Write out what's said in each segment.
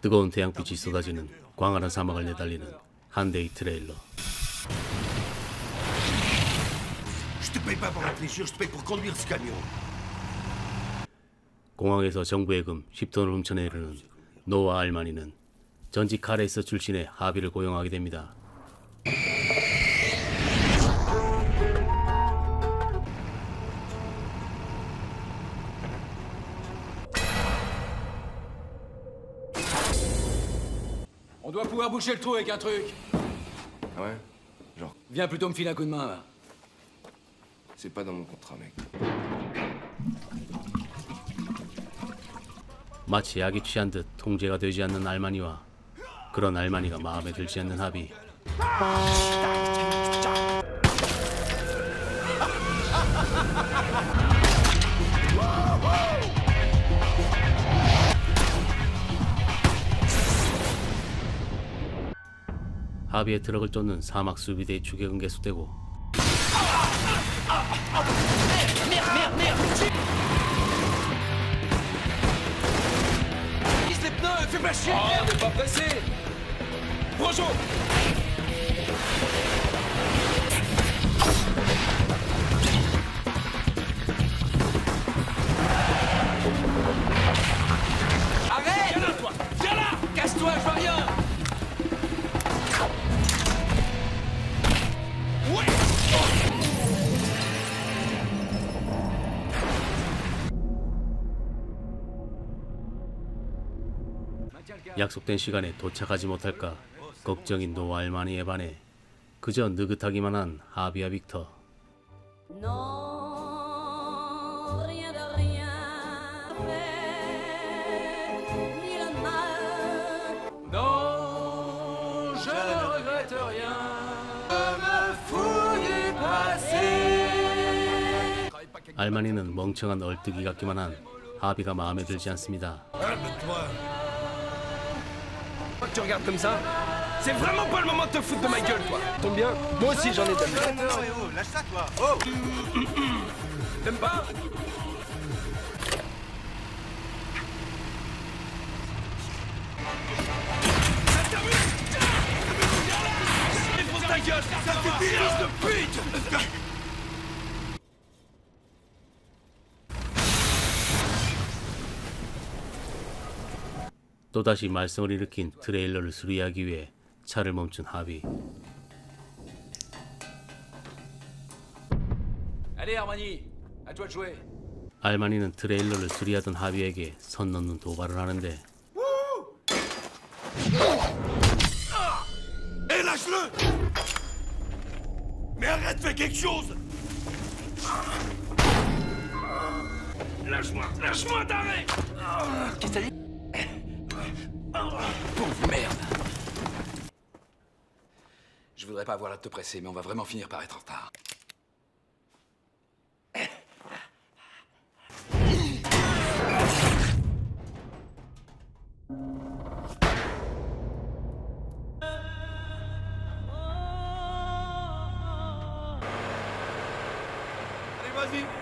뜨거운 태양빛이 쏟아지는 광활한 사막을 내달리는 한 대의 트레일러. 공항에서 정부예금 10톤을 훔쳐내려는 노아 알마니는 전직 카레이서 출신의 하비를 고용하게 됩니다. On doit pouvoir boucher le trou avec un truc. Ah ouais Genre, Viens plutôt me filer un coup de main, là. c'est pas dans mon contrat, mec. 마치 약이 취한 듯 통제가 되지 않는 알마니와 그런 알마니가 마음에 들지 않는 하비. 하비의 트럭을 쫓는 사막 수비대의 추격은 계속되고 약속된 시간에 도착하지 못할까 걱정인 노아 알마니에 반해 그저 느긋하기만 한 하비와 빅터. 알마니는 멍청한 얼뜨기 같기만 한 하비가 마음에 들지 않습니다. Tu regardes comme ça C'est vraiment pas le moment de te foutre de ma gueule, toi Tombe bien, moi aussi j'en ai donné. lâche ça, toi. Oh T'aimes pas ta gueule Ça de pute 또다시 말썽을 일으킨 트레일러를 수리하기 위해 차를 멈춘 하비. Allez, Armani, à toi de jouer. 알마니는 트레일러를 수리하던 하비에게 선 넘는 도발을 하는데 Pauvre merde. Je voudrais pas avoir de te presser, mais on va vraiment finir par être en retard. Allez, vas-y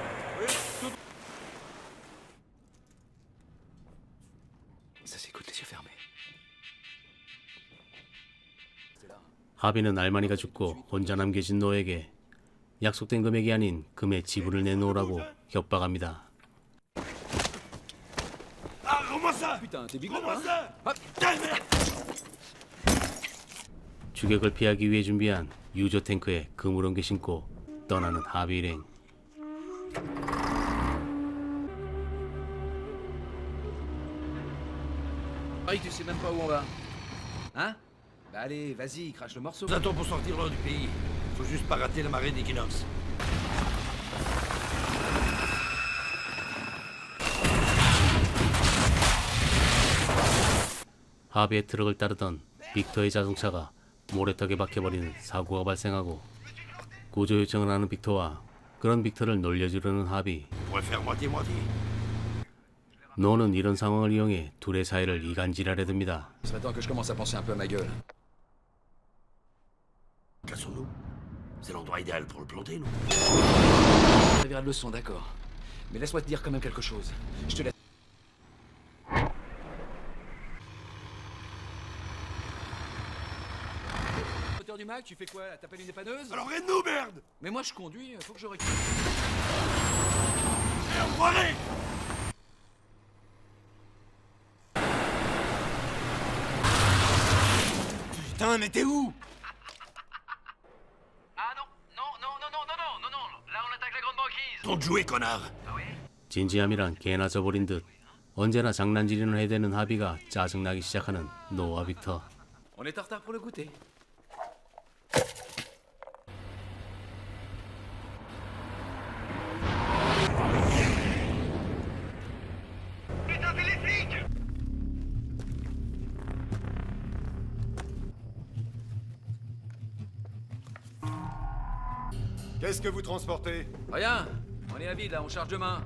하비는 알마니가 죽고 혼자 남겨진 노에게 약속된 금액이 아닌 금의 지불을 내놓으라고 협박합니다. Ah, 추격을 피하기 위해 준비한 유조 탱크에 그물 옮겨 신고 떠나는 하비 일행. Harry, tu sais même pas où on va. Hein Bah allez, vas-y, crache le morceau. Nous attend pour sortir loin du pays. Faut juste pas rater la marée d'équinoxe. 하비의 트럭을 따르던 빅터의 자동차가 모래턱에 박혀버리는 사고가 발생하고 구조 요청을 하는 빅터와 그런 빅터를 놀려주려는 하비. 노는 이런 상황을 이용해 둘의 사이를 이간질하려 듭니다. C'est l'endroit idéal pour le planter, non Ça servira de leçon, d'accord. Mais laisse-moi te dire quand même quelque chose. Je te laisse. Moteur du Mac, tu fais quoi T'appelles une dépanneuse Alors aide-nous, merde Mais moi je conduis, faut que je récupère. Enfoiré Putain, mais t'es où? Banquise Ton jouet, connard 진지함이란 개나 져버린 듯 언제나 장난질이나 해대는 하비가 짜증나기 시작하는 노아 빅터. On est en retard pour le goûter. Qu'est-ce que vous transportez Rien, on est à vide là, on charge demain.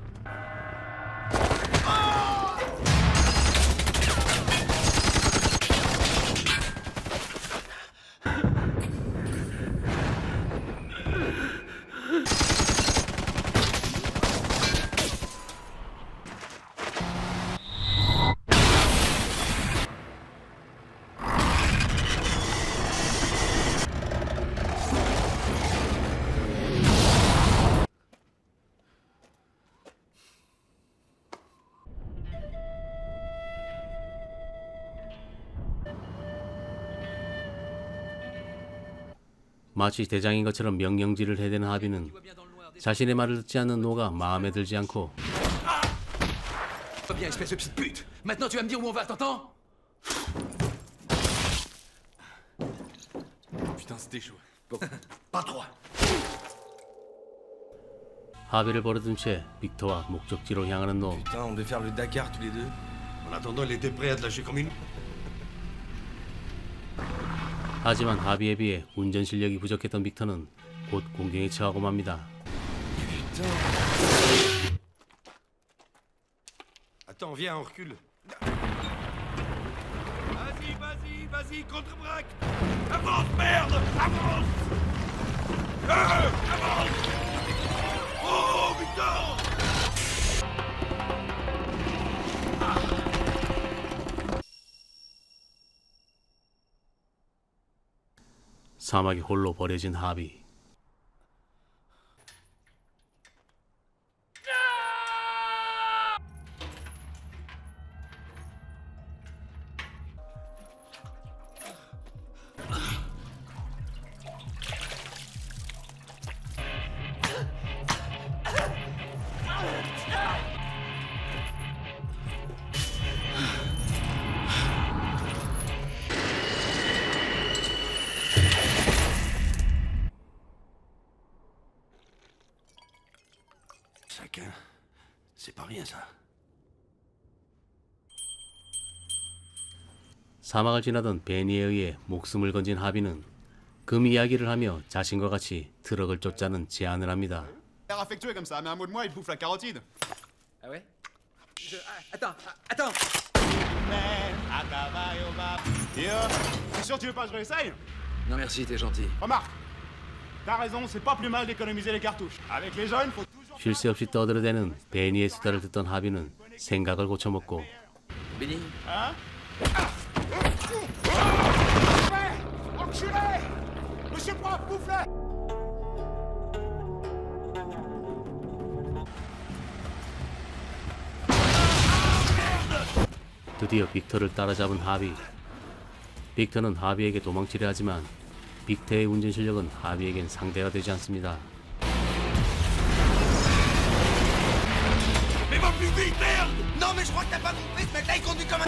마치 대장인 것처럼 명령질을 해대는 하비는 자신의 말을 듣지 않는 노가 마음에 들지 않고 하비를 버려둔 채 빅터와 목적지로 향하는 노. 하지만 하비에 비해 운전 실력이 부족했던 빅터는 곧 공경에 처하고 맙니다. Attends, viens, on recule. Vas-y, vas-y, vas-y, contre-braque Avance, merde Avance Euh, Avance Oh, Victor 사막에 홀로 버려진 하비. Ça. 사막을 지나던 베니에 의해 목숨을 건진 하비는 금 이야기를 하며 자신과 같이 트럭을 쫓자는 제안을 합니다. L'air affectueux comme ça, mais un mot de moi, il bouffe la carotide. Ah ouais Je- ah, Attends, ah, attends Et euh, t'es sûr que tu veux pas que je réessaye Non merci, t'es gentil. Remarque, t'as raison, c'est pas plus mal d'économiser les cartouches. Avec les jeunes, faut toujours... 쉴 새 없이 떠들어대는 베니의 수다를 듣던 하비는 생각을 고쳐먹고 bouffe-le 드디어 빅터를 따라잡은 하비. 빅터는 하비에게 도망치려 하지만 빅터의 운전 실력은 하비에겐 상대가 되지 않습니다. Plus vite, merde Non, mais je crois que t'as pas compris, ce mec-là, il conduit comme un.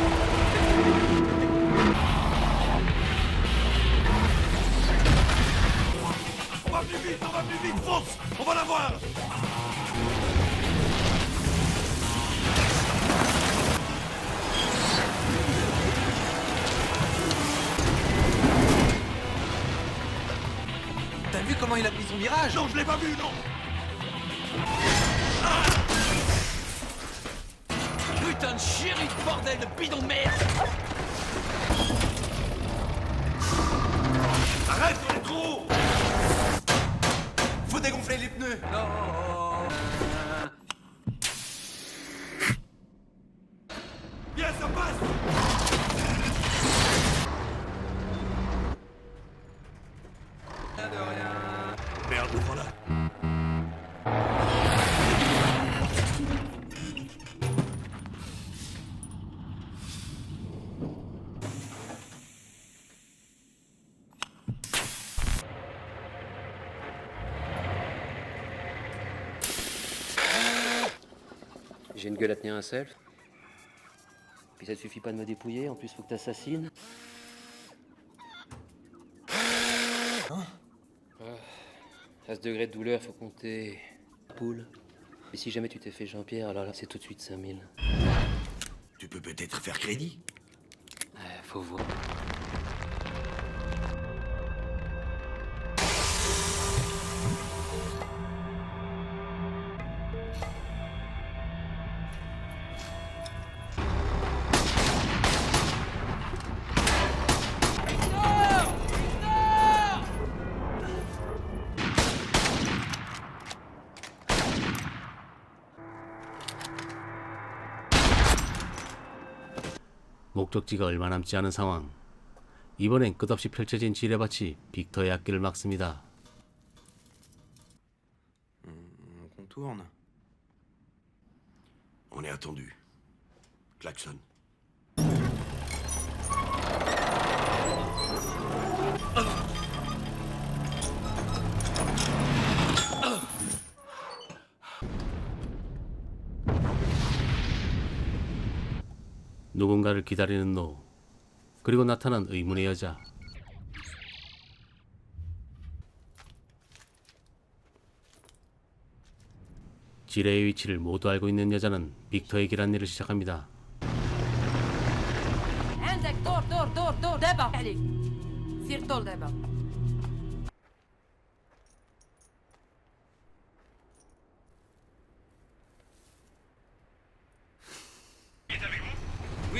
On va plus vite, on va plus vite, fonce On va l'avoir T'as vu comment il a pris son virage? Non, je l'ai pas vu, non Putain de bordel de bidon de merde. Arrête, on est trop Faut dégonfler les pneus. J'ai une gueule à tenir un self. Puis ça suffit pas de me dépouiller, en plus faut que t'assassines. Ah, À ce degré de douleur, faut compter poule. Et si jamais tu t'es fait Jean-Pierre, alors là c'est tout de suite 5000. Tu peux peut-être faire crédit Ouais, faut voir. 목적지가 얼마 남지 않은 상황. 이번엔 끝없이 펼쳐진 지뢰밭이 빅터의 앞길을 막습니다. On contourne. On est attendu. Klaxon. 누군가를 기다리는 노. 그리고 나타난 의문의 여자. 지뢰의 위치를 모두 알고 있는 여자는 빅터에게 안내를 시작합니다.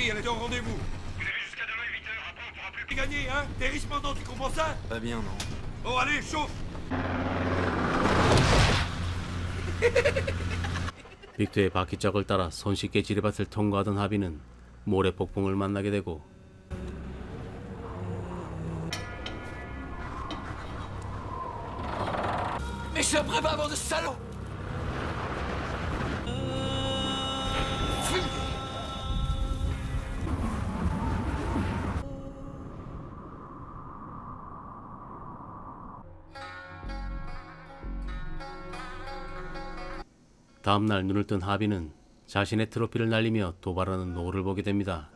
Oui, elle était au rendez-vous. Vous avez jusqu'à demain 8h, après on pourra plus gagner, hein T'es riche pendant, tu comprends ça Pas bien, non Bon, allez, chauffe 빅터의 바퀴짝을 따라 손쉽게 지뢰밭을 통과하던 하비는 모래 폭풍을 만나게 되고 Mais je prépare bande de salauds 다음날 눈을 뜬 하비는 자신의 트로피를 날리며 도발하는 노를 보게 됩니다.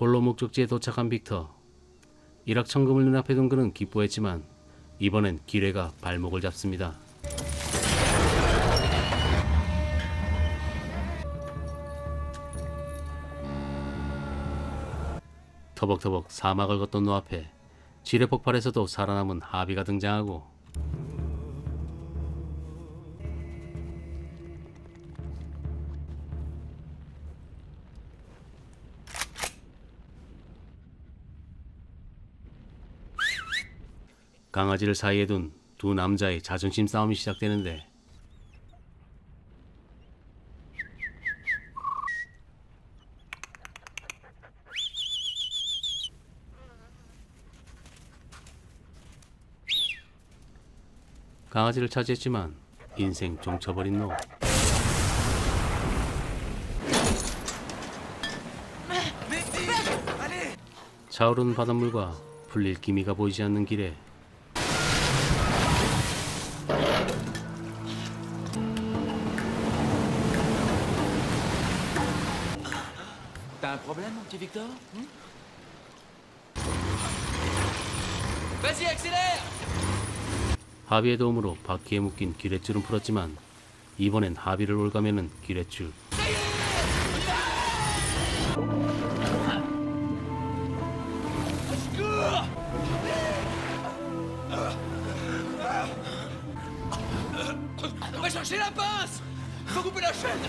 홀로 목적지에 도착한 빅터. 일확천금을 눈앞에 둔 그는 기뻐했지만 이번엔 기뢰가 발목을 잡습니다. 터벅터벅 사막을 걷던 노 앞에 지뢰 폭발에서도 살아남은 하비가 등장하고 강아지를 사이에 둔 두 남자의 자존심 싸움이 시작되는데 강아지를 차지했지만 인생 종쳐버린 노 차오르는 바닷물과 풀릴 기미가 보이지 않는 길에 T'as un problème, mon petit Victor hmm Vas-y, accélère 하비의 도움으로 바퀴에 묶인 기뢰줄은 풀었지만 이번엔 하비를 올가매는 기뢰줄. On va chercher la pince Faut couper la chaîne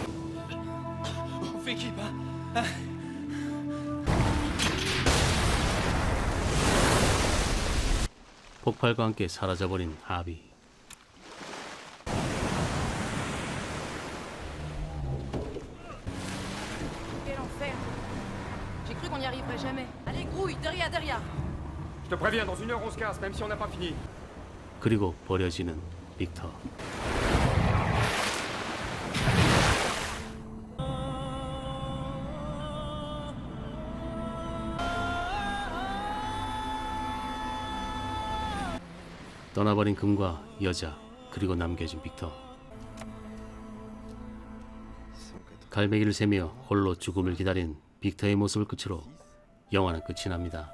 On fait équipe, hein 폭발과 함께 사라져버린 하비. Quel enfer J'ai cru qu'on n'y arriverait jamais. Allez, grouille, derrière, derrière Je te préviens, dans une heure on se casse, même si on n'a pas fini. 그리고 버려지는 빅터. 떠나버린 금과 여자 그리고 남겨진 빅터. 갈매기를 세며 홀로 죽음을 기다린 빅터의 모습을 끝으로 영화는 끝이 납니다.